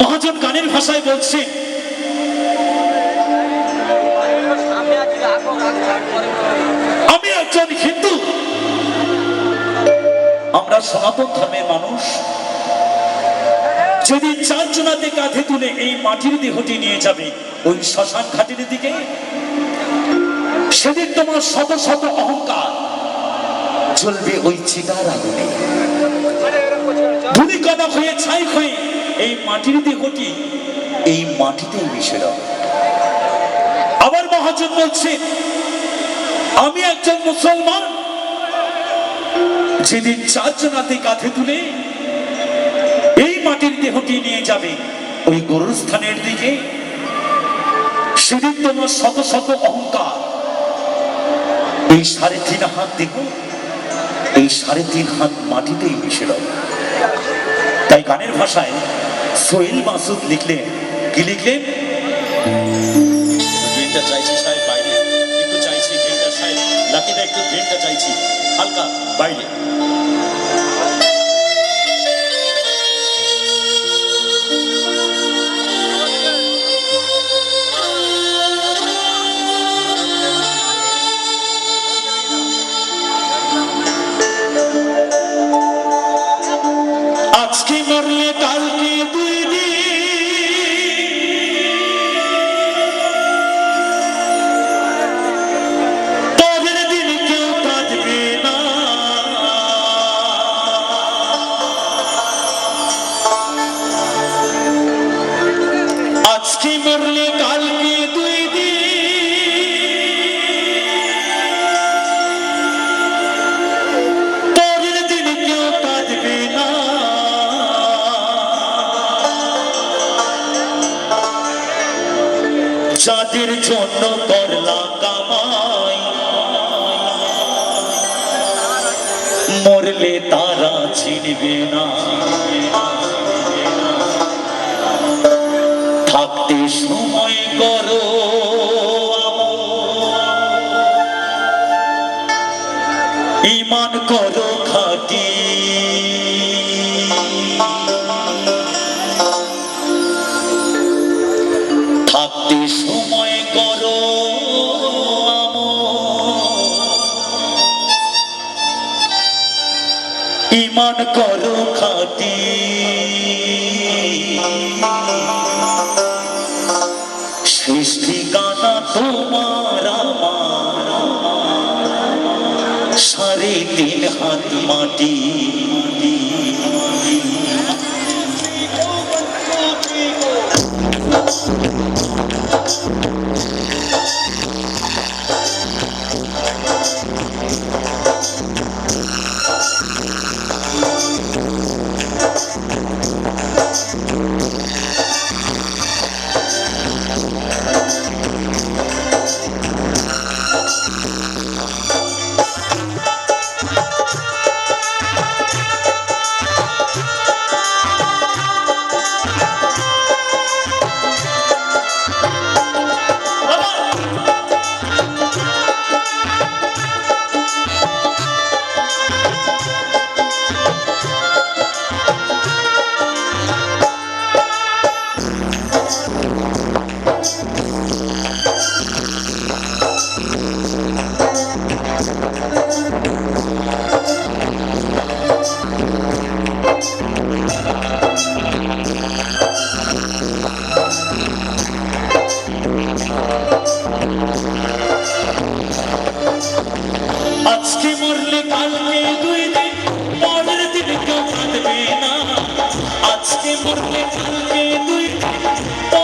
মহাজন গানের ভাষায় বলছে, আমি একজন হিন্দু। আমরা সনাতন ধর্মের মানুষ। যদি চারজনাতে কাঁধে তুলে এই মাটির দেহটি নিয়ে যাবে, ওই শ্মশান ঘাটের দিকে, সেদিন তোমার শত শত অহংকার জ্বলবে ওই চিতার আগুনে। ধুলিকণা হয়ে ছাই হয়ে এই মাটির দেহটি এই মাটিতে মিশে যাবে আবার মহাজন বলছে, আমি একজন মুসলমান, যেদিন চারজনাতে কাঁধে তুলে এই মাটির দেহটি নিয়ে যাবে, ওই গরুর স্থানের দিকে, সেদিন তোমার শত শত অহংকার, এই সাড়ে তিন হাত দেহ এই সাড়ে তিন হাত মাটিতেই মিশে রবে। তাই গানের ভাষায় সোহেল মাসুদ লিখলেন কি লিখলেন? বাইরে। একটু একটু চাইছি। হালকা বাইরে। যাদের জন্য করলা কামাই। মরলে তারা চিনবে না। থাকতে সময় করো ইমান করো ইমান করো খাটি। সৃষ্টি গানা তোমার আমার। সাড়ে হাত মাটি। আজকে মরলে কালকে দুই দিন, পরের দিন কেউ কাঁদবে না। আজকে মরলে কালকে দুই দিন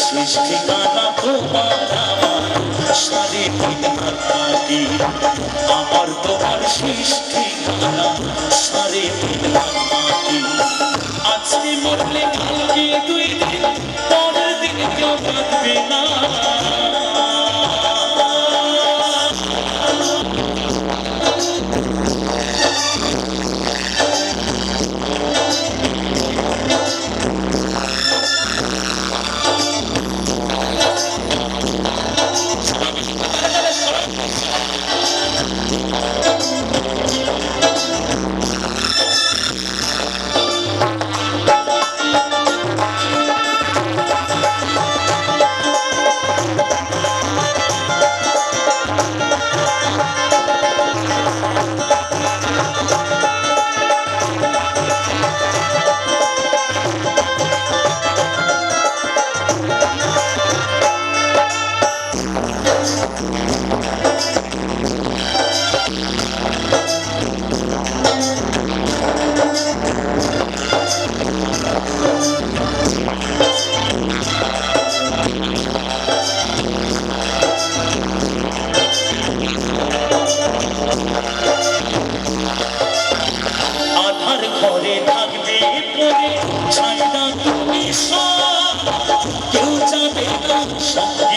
শেষ ঠিকানা তোমার তিন হাত আমার তোমার আজকে মরলে কালকে দুই দিন, পরের দিন কেউ থাকবে না। ঘরে থাকবে পরে ছাইনা তুমি সব। কেউ যাবে না সঙ্গে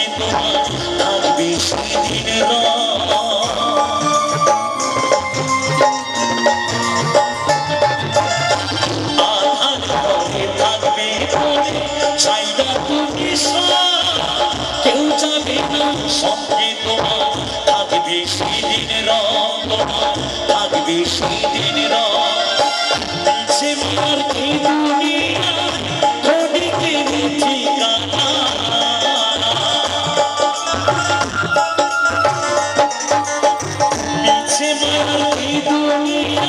মার কি দুনিয়া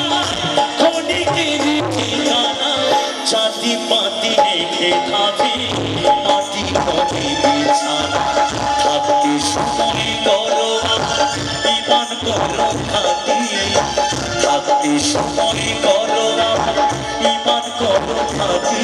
ওদিকে ঠিকানা জাতি পাতি রেখে থাকি মাটি হবে বিছানা। থাকতে সময় করো ইমান করো খাতি থাকতে সময় করো ইমান করো খাতি